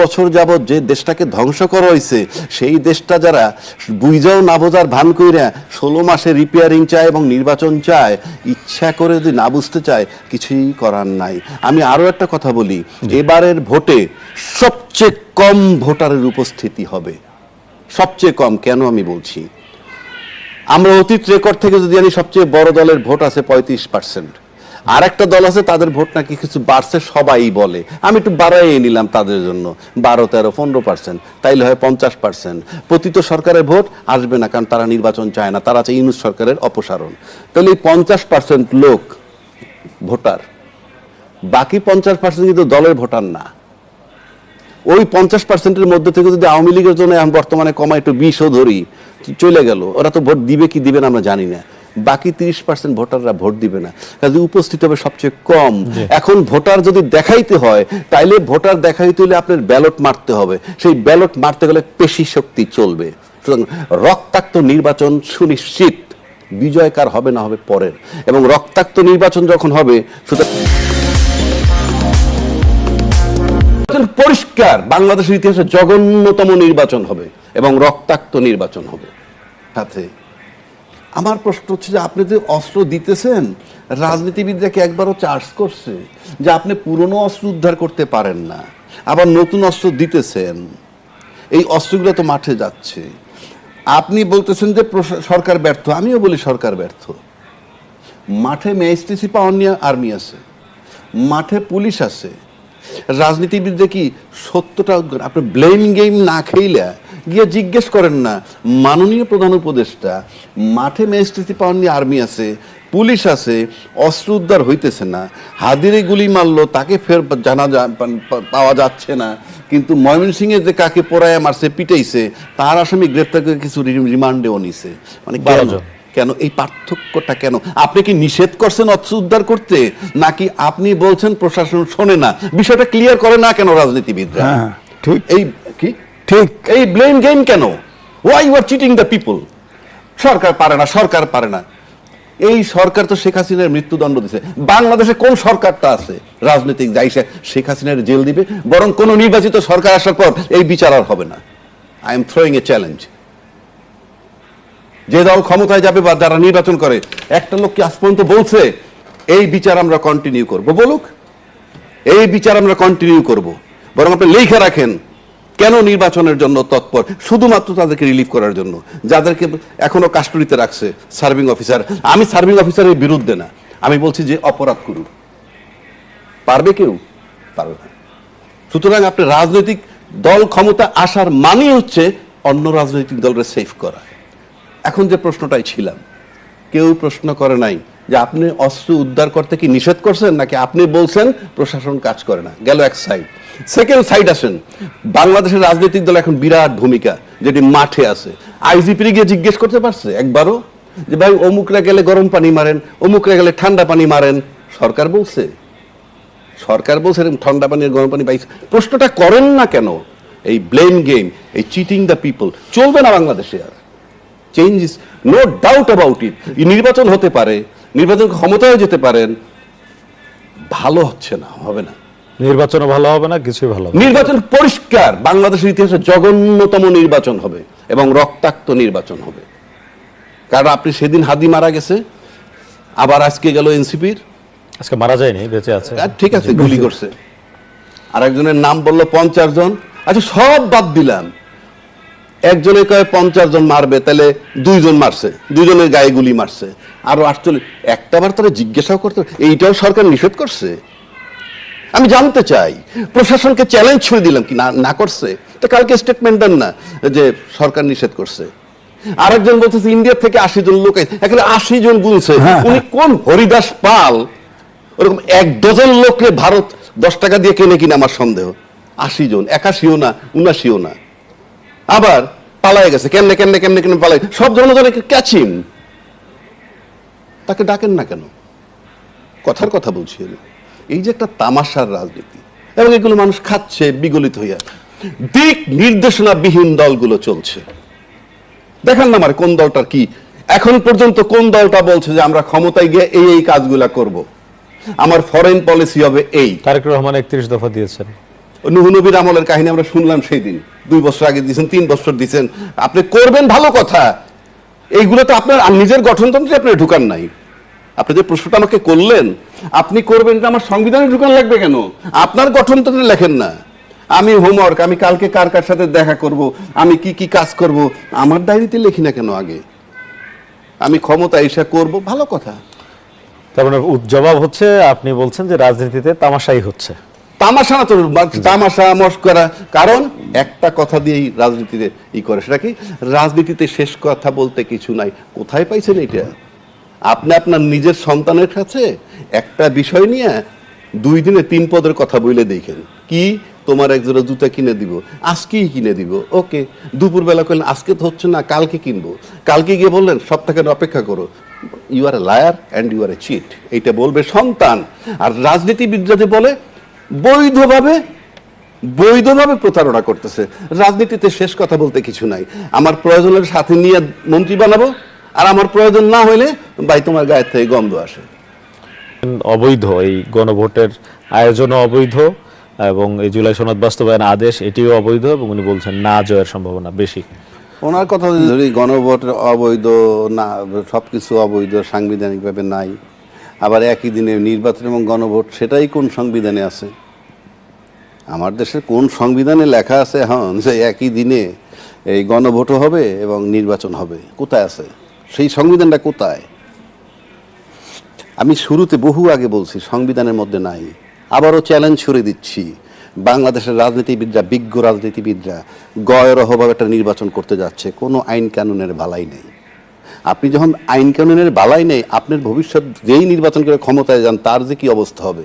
বছর যাবৎ যে দেশটাকে ধ্বংস করা হয়েছে সেই দেশটা যারা বুঝাও না বোঝার ভান কইরা ষোলো মাসে রিপেয়ারিং চায় এবং নির্বাচন চায় ইচ্ছা করে যদি না বুঝতে চায় কিছুই করার নাই। আমি আরও একটা কথা বলি এবারের ভোটে সবচেয়ে কম ভোটারের উপস্থিতি হবে। সবচেয়ে কম কেন আমি বলছি? আমরা অতীত রেকর্ড থেকে যদি জানি সবচেয়ে বড় দলের ভোট আছে পঁয়ত্রিশ পার্সেন্ট আর একটা দল আছে, তাদের ভোট নাকি কিছু বাড়ছে, সবাই বলে। আমি একটু বাড়াইয়ে নিলাম তাদের জন্য। বারো, তেরো, পনেরো পার্সেন্ট, তাইলে হয় পঞ্চাশ পার্সেন্ট। পতিত সরকারের ভোট আসবে না, কারণ তারা নির্বাচন চায় না, তারা চায় ইউনুস সরকারের অপসারণ। তাহলে এই পঞ্চাশ পার্সেন্ট লোক, ভোটার, বাকি পঞ্চাশ পার্সেন্ট কিন্তু দলের ভোটার না। ওই পঞ্চাশ পার্সেন্টের মধ্যে থেকে যদি আওয়ামী লীগের জন্য বর্তমানে কমা একটু বিশও ধরি, চলে গেল। ওরা তো ভোট দিবে কি দিবে না আমরা জানি না। বাকি তিরিশ পার্সেন্ট ভোটাররা ভোট দিবে না। কাজে উপস্থিত হবে সবচেয়ে কম। এখন ভোটার যদি দেখাইতে হয় তাইলে ভোটার দেখাইতে হলে আপনার ব্যালট মারতে হবে। সেই ব্যালট মারতে গেলে পেশি শক্তি চলবে। সুতরাং রক্তাক্ত নির্বাচন সুনিশ্চিত। বিজয় কার হবে না হবে পরের। এবং রক্তাক্ত নির্বাচন যখন হবে সুতরাং পরিষ্কার। বাংলাদেশের ইতিহাসে জঘন্যতম নির্বাচন হবে এবং রক্তাক্ত নির্বাচন হবে। সাথে আমার প্রশ্ন হচ্ছে যে আপনি যে অস্ত্র দিতেছেন রাজনীতিবিদরা কি একবারও চার্জ করছে যে আপনি পুরনো অস্ত্র উদ্ধার করতে পারেন না, আবার নতুন অস্ত্র দিতেছেন। এই অস্ত্রগুলো তো মাঠে যাচ্ছে। আপনি বলতেছেন যে সরকার ব্যর্থ, আমিও বলি সরকার ব্যর্থ। মাঠে ম্যাজিস্ট্রেসি পাওয়ার নিয়ে আর্মি আছে, মাঠে পুলিশ আছে রাজনীতিবিদরা কি সত্যটা আপনি ব্লেম গেম না খেইলে গিয়ে জিজ্ঞেস করেন না। মাননীয় প্রধান উপদেষ্টা, মাঠে ম্যাজিস্ট্রেসি পাওয়ার নিয়ে আর্মি আছে, পুলিশ আছে, অস্ত্র উদ্ধার হইতেছে না। হাদিরে গুলি মারলো, তাকে ফের জানা পাওয়া যাচ্ছে না। কিন্তু ময়মনসিংহে যে কাকে পোড়ায় মারছে, পিটাইছে, তার আসামি গ্রেপ্তার করে কিছু রিমান্ডেও নিছে। মানে কেন। কেন? এই পার্থক্যটা কেন? আপনি কি নিষেধ করছেন অস্ত্র উদ্ধার করতে? নাকি আপনি বলছেন প্রশাসন শোনে না? বিষয়টা ক্লিয়ার করে না কেন রাজনীতিবিদরা? হ্যাঁ, ঠিক। এই কি? ঠিক। এই ব্লেম গেম কেন? Why you are cheating the people সরকার পারে না সরকার পারে না। এই সরকার তো শেখ হাসিনার মৃত্যুদণ্ড দিছে। বাংলাদেশে কোন সরকারটা আছে? রাজনৈতিক দায়ী শেখ হাসিনার জেল দিবে বরং কোন নির্বাচিত সরকার আসার পর এই বিচার আর হবে না। I am throwing a challenge যে দল ক্ষমতায় যাবে বা যারা নির্বাচন করে, একটা লোক কি আজ পর্যন্ত বলছে, এই বিচার আমরা কন্টিনিউ করব বলুক। এই বিচার আমরা কন্টিনিউ করব। বরং আপনি লিখে রাখেন, কেন নির্বাচনের জন্য তৎপর? শুধুমাত্র তাদেরকে রিলিফ করার জন্য। যাদেরকে এখনও কাস্টডিতে রাখছে সার্ভিং অফিসার আমি সার্ভিং অফিসারের বিরুদ্ধে না। আমি বলছি যে অপরাধ করুক পারবে কেউ? পারবে না। সুতরাং আপনি রাজনৈতিক দল ক্ষমতা আসার মানে হচ্ছে অন্য রাজনৈতিক দলকে সেফ করা। এখন যে প্রশ্নটাই ছিলাম, কেউ প্রশ্ন করে নাই যে আপনি অস্ত্র উদ্ধার করতে কি নিষেধ করছেন, নাকি আপনি বলছেন প্রশাসন কাজ করে না? গেল এক সাইড সেকেন্ড সাইড আসেন। বাংলাদেশের রাজনৈতিক দল এখন বিরাট ভূমিকা, যেটি মাঠে আছে। আইজিপি গিয়ে জিজ্ঞেস করতে পারছে একবারও? যে ভাই, অমুকরা গেলে গরম পানি মারেন, অমুকরা গেলে ঠান্ডা পানি মারেন। সরকার বলছে। সরকার বলছে ঠান্ডা পানি গরম পানি পাইছে। প্রশ্নটা করেন না কেন? এই ব্লেম গেম এই চিটিং দ্য পিপল চলবে না বাংলাদেশে আর। Change is no doubt about it নির্বাচন হতে পারে নির্বাচন ক্ষমতায় যেতে পারেন ভালো হচ্ছে না হবে না। নির্বাচনও ভালো হবে না কিছুই ভালো নির্বাচন পরিষ্কার বাংলাদেশের ইতিহাসে জঘন্যতম নির্বাচন হবে এবং রক্তাক্ত নির্বাচন হবে। কারণ আপনি সেদিন হাদি মারা গেছে আবার আজকে গেল এনসিপির। আজকে মারা যায়নি বেঁচে আছে। ঠিক আছে গুলি করছে। আর একজনের নাম বলল পঞ্চাশ জন। আচ্ছা সব বাদ দিলাম। একজনে কয় পঞ্চাশ জন মারবে তাহলে দুইজন মারছে দুইজনের গায়ে গুলি মারছে। আরও আটচল্লিশ একটা বার তারা জিজ্ঞাসাও করতে এইটাও সরকার নিষেধ করছে। আমি জানতে চাই প্রশাসনকে চ্যালেঞ্জ ছুড়ে দিলাম কি না না করছে? তো কালকে স্টেটমেন্ট দেন না যে সরকার নিষেধ করছে। আরেকজন বলতেছে ইন্ডিয়া থেকে আশি জন লোক। এখানে আশি জন গুনছে। উনি কোন হরিদাস পাল? ওরকম এক ডজন লোককে ভারত দশ টাকা দিয়ে কেনে কিনা আমার সন্দেহ। আশি জন একাশিও না উনাশিও না। আবার পালায় গেছে। কেমনে কেমনে কেমনে কেমনে পালাই সব জনগণকে ক্যাচিং তাকে ডাকেন না কেন? কথার কথা বলছি আমি। এই যে একটা তামাশার রাজনীতি, এবং এগুলো মানুষ খাচ্ছে, বিগলিত হইয়া দিক নির্দেশনাবিহীন দলগুলো চলছে। দেখান না আমার কোন দলটার কি। এখন পর্যন্ত কোন দলটা বলছে যে আমরা ক্ষমতায় গিয়ে এই এই কাজগুলা করব? আমার ফরেন পলিসি হবে এই। তারেক রহমান একত্রিশ দফা দিয়েছেন। নুহনবীর আমলের কাহিনী আমরা শুনলাম সেই দিন। দুই বছর আগে দিয়েছেন, তিন বছর দিয়েছেন। আপনি করবেন ভালো কথা। এইগুলো তো আপনার নিজের গঠনতন্ত্রে আপনি ঢুকান নাই। আপনি যে প্রশ্নটা আমাকে করলেন, আপনি করবেন যে আমার সংবিধানে ঢুকান লাগবে কেন? আপনার গঠনতন্ত্রে লেখেন না। আমি হোমওয়ার্ক, আমি কালকে কার কার সাথে দেখা করব, আমি কি কি কাজ করব, আমার ডায়েরিতে লিখি না কেন আগে? আমি ক্ষমতা এসে করব ভালো কথা। তার মানে জবাব হচ্ছে, আপনি বলছেন যে রাজনীতিতে তামাশাই হচ্ছে। তামাশা না তো তামাশা, মস্করা। কারণ একটা কথা দিয়েই রাজনীতিতে ই করে, সেটা কি? রাজনীতিতে শেষ কথা বলতে কিছু নাই। কোথায় পাইছেন এটা? আপনি আপনার নিজের সন্তানের কাছে একটা বিষয় নিয়ে দুই দিনে তিন পদের কথা বলে দেখেন। কি? তোমার এক জোড়া জুতা কিনে দিব। আজকেই কিনে দিব। ওকে। দুপুরবেলা করলেন আজকে তো হচ্ছে না, কালকে কিনবো। কালকে গিয়ে বললেন সপ্তাহের অপেক্ষা করো। You are a liar and you are a cheat এইটা বলবে সন্তান। আর রাজনীতিবিদরা যে বলে বৈধভাবে বৈধভাবে প্রতারণা করতেছে। রাজনীতিতে শেষ কথা বলতে কিছু নাই। আমার প্রয়োজনের সাথে নিয়ে মন্ত্রী বানাবো আর আমার প্রয়োজন না হইলে ভাই তোমার গায়ের থেকে গন্ধ আসে। অবৈধ এই গণভোটের আয়োজনও অবৈধ এবং এই জুলাই সনদ বাস্তবায়ন আদেশ এটিও অবৈধ এবং উনি বলছেন না জয়ের সম্ভাবনা বেশি। ওনার কথা যদি গণভোটের অবৈধ না সবকিছু অবৈধ সাংবিধানিকভাবে নাই। আবার একই দিনে নির্বাচন এবং গণভোট, সেটাই কোন সংবিধানে আছে? আমার দেশের কোন সংবিধানে লেখা আছে হ্যাঁ যে একই দিনে এই গণভোটও হবে এবং নির্বাচন হবে? কোথায় আছে? সেই সংবিধানটা কোথায়? আমি শুরুতে বহু আগে বলছি, সংবিধানের মধ্যে নাই। আবারও চ্যালেঞ্জ ছুড়ে দিচ্ছি। বাংলাদেশের রাজনীতিবিদরা, বিজ্ঞ রাজনীতিবিদরা গয়রহভাবে একটা নির্বাচন করতে যাচ্ছে। কোনো আইন কানুনের ভালাই নেই। আপনি যখন আইন কানুনের বালাই নেই, আপনার ভবিষ্যৎ যেই নির্বাচন করে ক্ষমতায় যান, তার যে কি অবস্থা হবে?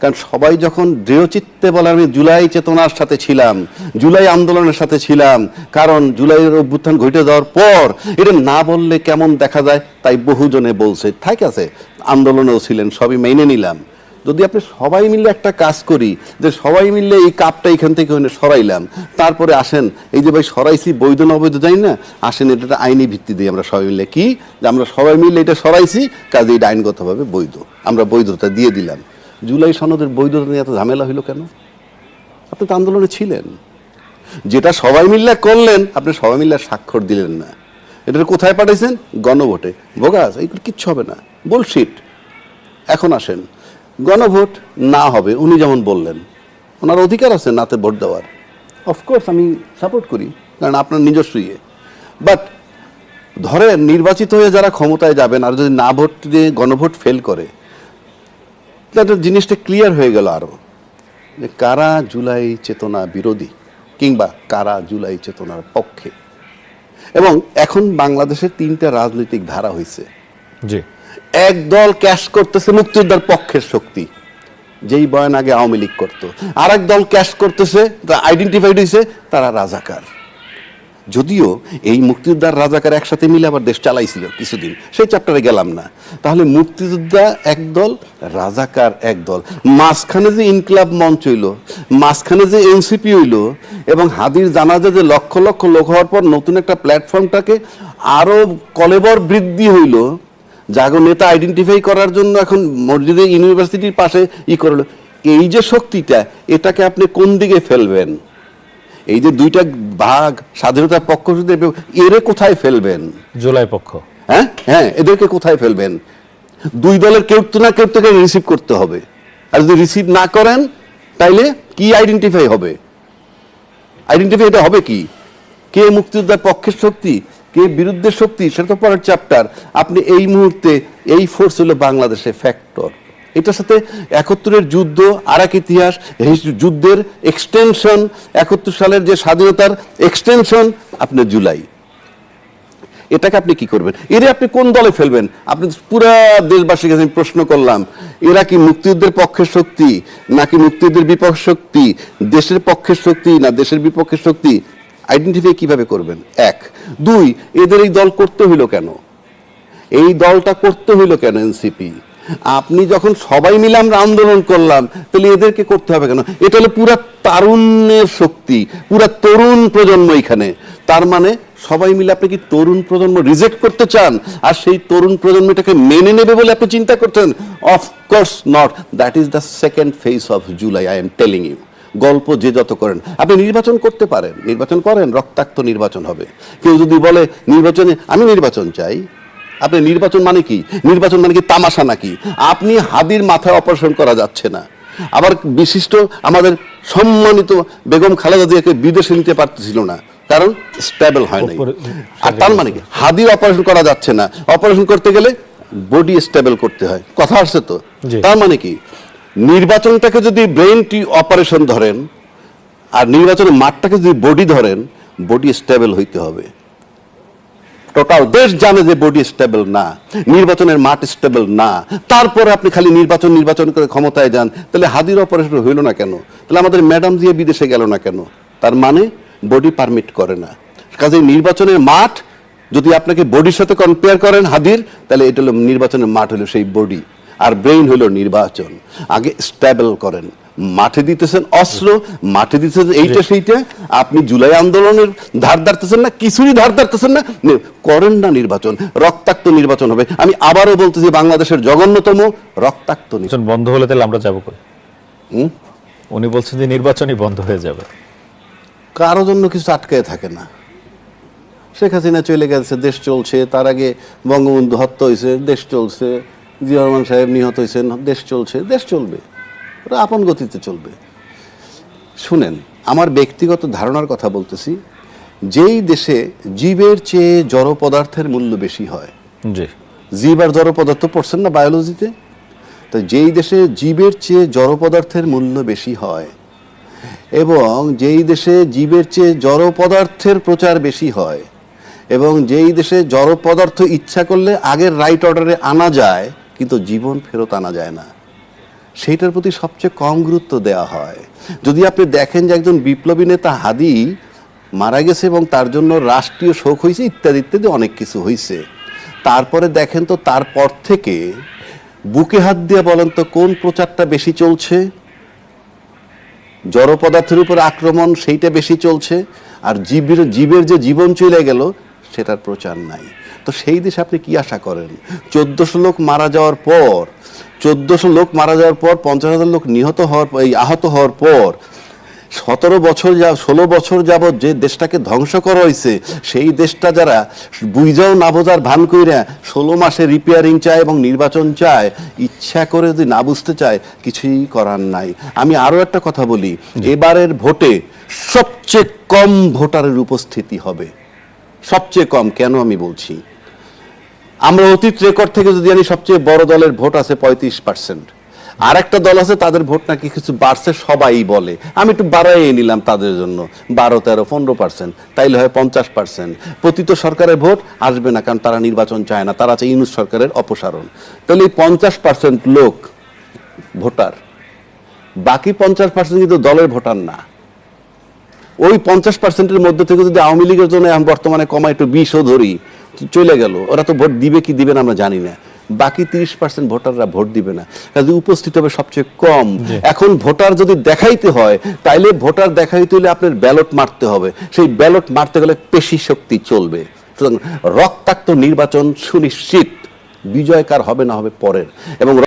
কারণ সবাই যখন দৃঢ়চিত্তে বলে, আমি জুলাই চেতনার সাথে ছিলাম, জুলাই আন্দোলনের সাথে ছিলাম, কারণ জুলাইয়ের অভ্যুত্থান ঘটে যাওয়ার পর, এটা না বললে কেমন দেখা যায়? তাই বহুজনে বলছে ঠিক আছে, আন্দোলনেও ছিলেন, সবই মেনে নিলাম। যদি আপনি সবাই মিলে একটা কাজ করি, যে সবাই মিলে এই কাপটা এখান থেকে ওখানে সরাইলাম, তারপরে আসেন, এই যে ভাই সরাইছি, বৈধ না অবৈধ জানি না, আসেন এটা আইনি ভিত্তি দিয়ে আমরা সবাই মিলে কি? যে আমরা সবাই মিলে এটা সরাইছি, কাজে এটা আইনগতভাবে বৈধ। আমরা বৈধতা দিয়ে দিলাম। জুলাই সনদের বৈধতা নিয়ে এত ঝামেলা হইল কেন? আপনি তো আন্দোলনে ছিলেন। যেটা সবাই মিল্লা করলেন, আপনি সবাই মিল্লা স্বাক্ষর দিলেন না। এটা কোথায় পাঠাইছেন? গণভোটে। বোগাস, এইগুলো কিচ্ছু হবে না। বলশিট এখন আসেন। গণভোট না হবে, উনি যেমন বললেন। ওনার অধিকার আছে নাতে ভোট দেওয়ার। অফকোর্স আমি সাপোর্ট করি, কারণ আপনার নিজস্ব ইয়ে। বাট ধরে নির্বাচিত হয়ে যারা ক্ষমতায় যাবেন, আর যদি না ভোট দিয়ে গণভোট ফেল করে, তাহলে জিনিসটা ক্লিয়ার হয়ে গেল আরও যে কারা জুলাই চেতনা বিরোধী, কিংবা কারা জুলাই চেতনার পক্ষে। এবং এখন বাংলাদেশের তিনটা রাজনৈতিক ধারা হয়েছে জি। এক দল ক্যাশ করতেছে মুক্তিযোদ্ধার পক্ষের শক্তি, যেই বয়ান আগে আওয়ামী লীগ করতো। আর এক দল ক্যাশ করতেছে আইডেন্টিফাইড হয়েছে তারা রাজাকার। যদিও এই মুক্তিযোদ্ধার রাজাকার একসাথে মিলে আবার দেশ চালাইছিল কিছুদিন, সেই চ্যাপ্টারে গেলাম না। তাহলে মুক্তিযোদ্ধা একদল রাজাকার একদল মাঝখানে যে ইনকলাব মঞ্চ হইল, মাঝখানে যে এনসিপি হইল, এবং হাদির জানাজা যে লক্ষ লক্ষ লোক হওয়ার পর নতুন একটা প্ল্যাটফর্মটাকে আরও কলেবর বৃদ্ধি হইল জাগো নেতা আইডেন্টিফাই করার জন্য এখন মসজিদে ইউনিভার্সিটির পাশে ই করল। এই যে শক্তিটা এটাকে আপনি কোন দিকে ফেলবেন? এই যে দুইটা ভাগ স্বাধীনতার পক্ষ শুধু এরে কোথায় ফেলবেন? জুলাই পক্ষ। হ্যাঁ? হ্যাঁ এদেরকে কোথায় ফেলবেন? দুই দলের কেউ তো না কেউ থেকে রিসিভ করতে হবে। আর যদি রিসিভ না করেন তাইলে কি আইডেন্টিফাই হবে? আইডেন্টিফাই এটা হবে কি? কে মুক্তিযোদ্ধার পক্ষের শক্তি? কে বিরুদ্ধে শক্তি, সেটা তো পরের চ্যাপ্টার আপনি এই মুহূর্তে এই ফোর্স হলো বাংলাদেশে ফ্যাক্টর এটার সাথে একাত্তরের যুদ্ধ আর এক ইতিহাস যুদ্ধের এক্সটেনশন একাত্তর সালের যে স্বাধীনতার এক্সটেনশন আপনার জুলাই। এটাকে আপনি কি করবেন? এরে আপনি কোন দলে ফেলবেন? আপনি পুরা দেশবাসীর কাছে আমি প্রশ্ন করলাম, এরা কি মুক্তিযুদ্ধের পক্ষের শক্তি, নাকি মুক্তিযুদ্ধের বিপক্ষ শক্তি, দেশের পক্ষের শক্তি, না দেশের বিপক্ষের শক্তি? আইডেন্টিফাই কীভাবে করবেন? এক দুই, এদের এই দল করতে হইল কেন? এই দলটা করতে হইল কেন এনসিপি? আপনি যখন সবাই মিলে আমরা আন্দোলন করলাম, তাহলে এদেরকে করতে হবে কেন? এটা হলো পুরা তারুণ্যের শক্তি, পুরা তরুণ প্রজন্ম এখানে। তার মানে সবাই মিলে আপনি কি তরুণ প্রজন্ম রিজেক্ট করতে চান? আর সেই তরুণ প্রজন্ম এটাকে মেনে নেবে বলে আপনি চিন্তা করছেন? Of course not that is the second phase of July I am telling you গল্প যে যত করেন। আপনি নির্বাচন করতে পারেন নির্বাচন করেন রক্তাক্ত নির্বাচন হবে। কেউ যদি বলে নির্বাচনে আমি নির্বাচন চাই আপনি নির্বাচন মানে কি? নির্বাচন মানে কি তামাশা নাকি? আপনি হাদির মাথায় অপারেশন করা যাচ্ছে না। আবার বিশিষ্ট আমাদের সম্মানিত বেগম খালেদা জিয়াকে বিদেশে নিতে পারতেছিল না। কারণ স্টেবল হয় নাই। আর তার মানে কি? হাদির অপারেশন করা যাচ্ছে না। অপারেশন করতে গেলে বডি স্টেবল করতে হয়। কথা আসছে তো? তার মানে কি? নির্বাচনটাকে যদি ব্রেন টি অপারেশন ধরেন, আর নির্বাচনের মাঠটাকে যদি বডি ধরেন বডি স্টেবল হইতে হবে। টোটাল দেশ জানে যে বডি স্টেবল না, নির্বাচনের মাঠ স্টেবল না। তারপরে আপনি খালি নির্বাচন নির্বাচন করে ক্ষমতায় যান, তাহলে হাদির অপারেশন হইল না কেন? তাহলে আমাদের ম্যাডাম দিয়ে বিদেশে গেল না কেন? তার মানে বডি পারমিট করে না। কাজে নির্বাচনের মাঠ, যদি আপনাকে বডির সাথে কম্পেয়ার করেন হাদির, তাহলে এটা হলো নির্বাচনের মাঠ হলো সেই বডি আর ব্রেইন হলো নির্বাচন। আগে স্টেবল করেন। মাঠে দিতেছেন অস্ত্র মাঠে দিতেছেন এইটা সেইটা। আপনি জুলাই আন্দোলনের ধার ধারতেছেন না কিছুরই ধার ধারতেছেন না। করেন না নির্বাচন রক্তাক্ত নির্বাচন হবে। আমি আবারও বলতেছি বাংলাদেশের জঘন্যতম রক্তাক্ত নির্বাচন। বন্ধ হলে তাহলে আমরা যাব হুম? উনি বলছেন যে নির্বাচনই বন্ধ হয়ে যাবে। কারও জন্য কিছু আটকায় থাকে না। শেখ হাসিনা চলে গেছে দেশ চলছে। তার আগে বঙ্গবন্ধু হত্যা হয়েছে দেশ চলছে। জিয়া রহমান সাহেব নিহত হয়েছেন দেশ চলছে দেশ চলবে ওটা আপন গতিতে চলবে। শুনেন আমার ব্যক্তিগত ধারণার কথা বলতেছি যেই দেশে জীবের চেয়ে জড় পদার্থের মূল্য বেশি হয় জি। জীব আর জড় পদার্থ পড়ছেন না বায়োলজিতে তো যেই দেশে জীবের চেয়ে জড় পদার্থের মূল্য বেশি হয় এবং যেই দেশে জীবের চেয়ে জড় পদার্থের প্রচার বেশি হয় এবং যেই দেশে জড় পদার্থ ইচ্ছা করলে আগের রাইট অর্ডারে আনা যায় কিন্তু জীবন ফেরত আনা যায় না। সেইটার প্রতি সবচেয়ে কম গুরুত্ব দেওয়া হয়। যদি আপনি দেখেন যে একজন বিপ্লবী নেতা হাদি মারা গেছে এবং তার জন্য রাষ্ট্রীয় শোক হয়েছে, ইত্যাদি ইত্যাদি অনেক কিছু হয়েছে। তারপরে দেখেন তো তারপর থেকে বুকে হাত দিয়ে বলেন তো, কোন প্রচারটা বেশি চলছে? জড় পদার্থের উপর আক্রমণ সেইটা বেশি চলছে, আর জীবের জীবের যে জীবন চলে গেল, সেটার প্রচার নাই। তো সেই দেশে আপনি কি আশা করেন? চোদ্দশো লোক মারা যাওয়ার পর চোদ্দশো লোক মারা যাওয়ার পর পঞ্চাশ হাজার লোক নিহত হওয়ার এই আহত হওয়ার পর সতেরো বছর যা ষোলো বছর যাবৎ যে দেশটাকে ধ্বংস করা হয়েছে সেই দেশটা যারা বুঝাও না বোঝার ভান কইরা ষোলো মাসে রিপেয়ারিং চায় এবং নির্বাচন চায় ইচ্ছা করে যদি না বুঝতে চায় কিছুই করার নাই। আমি আরও একটা কথা বলি এবারের ভোটে সবচেয়ে কম ভোটারের উপস্থিতি হবে। সবচেয়ে কম কেন আমি বলছি? আমরা অতীত রেকর্ড থেকে যদি জানি সবচেয়ে বড় দলের ভোট আছে পঁয়ত্রিশ পার্সেন্ট আর একটা দল আছে, তাদের ভোট নাকি কিছু বাড়ছে, সবাই বলে। আমি একটু বাড়াই নিলাম তাদের জন্য। বারো তেরো পনেরো পার্সেন্ট তাইলে হয় পঞ্চাশ পার্সেন্ট পতিত সরকারের ভোট আসবে না, কারণ তারা নির্বাচন চায় না। তারা চায় ইউনুস সরকারের অপসারণ। তাহলে এই পঞ্চাশ পার্সেন্ট লোক ভোটার, বাকি পঞ্চাশ পার্সেন্ট কিন্তু দলের ভোটার না। ওই পঞ্চাশ পার্সেন্টের মধ্যে থেকে যদি আওয়ামী লীগের জন্য বর্তমানে কমা একটু বিশও ধরি চলে গেল ওরা তো ভোট দিবে কি দিবে না আমরা জানি না। বাকি তিরিশ পার্সেন্ট ভোটাররা ভোট দিবে না। কাজে উপস্থিত হবে সবচেয়ে কম। এখন ভোটার যদি দেখাইতে হয় তাইলে ভোটার দেখাইতে হলে আপনার ব্যালট মারতে হবে। সেই ব্যালট মারতে গেলে পেশি শক্তি চলবে। সুতরাং রক্তাক্ত নির্বাচন সুনিশ্চিত। বিজয় কার হবে না হবে পরের। এবং